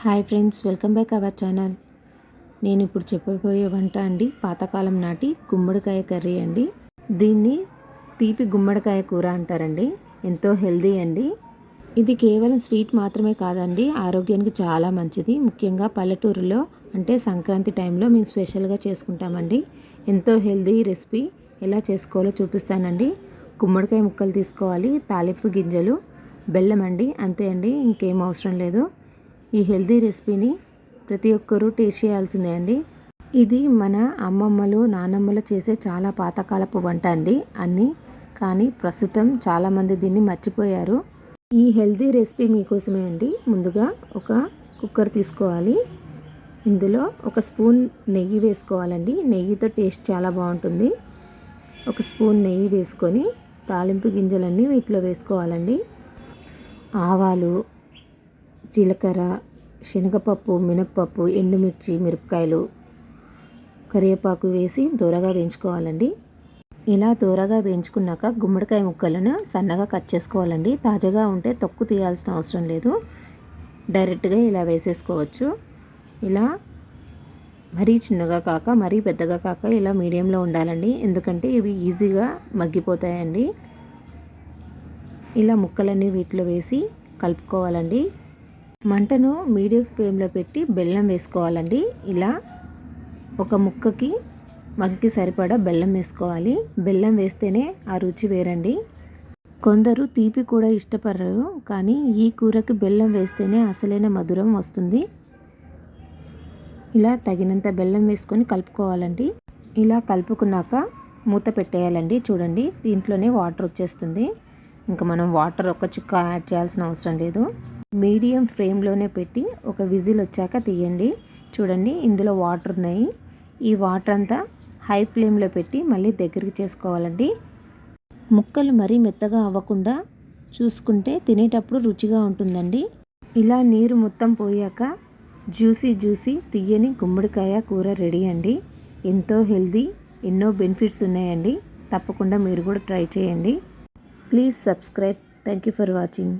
Hi friends welcome back our channel. నేను ఇప్పుడు చెప్పబోయే వంట అండి పాతకాలం నాటి గుమ్మడికాయ కర్రీ అండి. దీన్ని తీపి గుమ్మడికాయ కూర అంటారండి. ఎంతో హెల్దీ అండి. ఇది కేవలం స్వీట్ మాత్రమే కాదండి ఆరోగ్యానికి చాలా మంచిది. ముఖ్యంగా పల్లెటూరులో అంటే సంక్రాంతి టైంలో మేము స్పెషల్గా చేసుకుంటామండి. ఎంతో హెల్దీ రెసిపీ. ఎలా చేసుకోవాలో చూపిస్తానండి. గుమ్మడికాయ ముక్కలు తీసుకోవాలి తాలింపు గింజలు బెల్లం అండి అంతే అండి. ఇంకేం అవసరం లేదు. ఈ హెల్తీ రెసిపీని ప్రతి ఒక్కరూ టేస్ట్ చేయాల్సిందే అండి. ఇది మన అమ్మమ్మలు నానమ్మలు చేసే చాలా పాతకాలపు వంట అండి. అన్నీ కానీ ప్రస్తుతం చాలామంది దీన్ని మర్చిపోయారు. ఈ హెల్తీ రెసిపీ మీకోసమే అండి. ముందుగా ఒక కుక్కర్ తీసుకోవాలి. ఇందులో ఒక స్పూన్ నెయ్యి వేసుకోవాలండి. నెయ్యితో టేస్ట్ చాలా బాగుంటుంది. ఒక స్పూన్ నెయ్యి వేసుకొని తాలింపు గింజలన్నీ వీటిలో వేసుకోవాలండి. ఆవాలు జీలకర్ర శనగపప్పు మినప్పప్పు ఎండుమిర్చి మిరపకాయలు కరివేపాకు వేసి దూరగా వేయించుకోవాలండి. ఇలా దూరగా వేయించుకున్నాక గుమ్మడికాయ ముక్కలను సన్నగా కట్ చేసుకోవాలండి. తాజాగా ఉంటే తొక్కు తీయాల్సిన అవసరం లేదు. డైరెక్ట్గా ఇలా వేసేసుకోవచ్చు. ఇలా మరీ చిన్నగా కాక మరీ పెద్దగా కాక ఇలా మీడియంలో ఉండాలండి. ఎందుకంటే ఇవి ఈజీగా మగ్గిపోతాయండి. ఇలా ముక్కలన్నీ వీటిలో వేసి కలుపుకోవాలండి. మంటను మీడియం ఫ్లేమ్లో పెట్టి బెల్లం వేసుకోవాలండి. ఇలా ఒక ముక్కకి మగ్గికి సరిపడా బెల్లం వేసుకోవాలి. బెల్లం వేస్తేనే ఆ రుచి వేరండి. కొందరు తీపి కూడా ఇష్టపడరు కానీ ఈ కూరకి బెల్లం వేస్తేనే అసలైన మధురం వస్తుంది. ఇలా తగినంత బెల్లం వేసుకొని కలుపుకోవాలండి. ఇలా కలుపుకున్నాక మూత పెట్టేయాలండి. చూడండి దీంట్లోనే వాటర్ వచ్చేస్తుంది. ఇంకా మనం వాటర్ ఒక చుక్క యాడ్ చేయాల్సిన అవసరం లేదు. మీడియం ఫ్లేమ్లోనే పెట్టి ఒక విజిల్ వచ్చాక తీయండి. చూడండి ఇందులో వాటర్ ఉన్నాయి. ఈ వాటర్ అంతా హై ఫ్లేమ్లో పెట్టి మళ్ళీ దగ్గరికి చేసుకోవాలండి. ముక్కలు మరీ మెత్తగా అవ్వకుండా చూసుకుంటే తినేటప్పుడు రుచిగా ఉంటుందండి. ఇలా నీరు మొత్తం పోయాక జ్యూసీ జ్యూసీ తియ్యని గుమ్మడికాయ కూర రెడీ అండి. ఎంతో హెల్దీ ఎన్నో బెనిఫిట్స్ ఉన్నాయండి. తప్పకుండా మీరు కూడా ట్రై చేయండి. Please subscribe. Thank you for watching.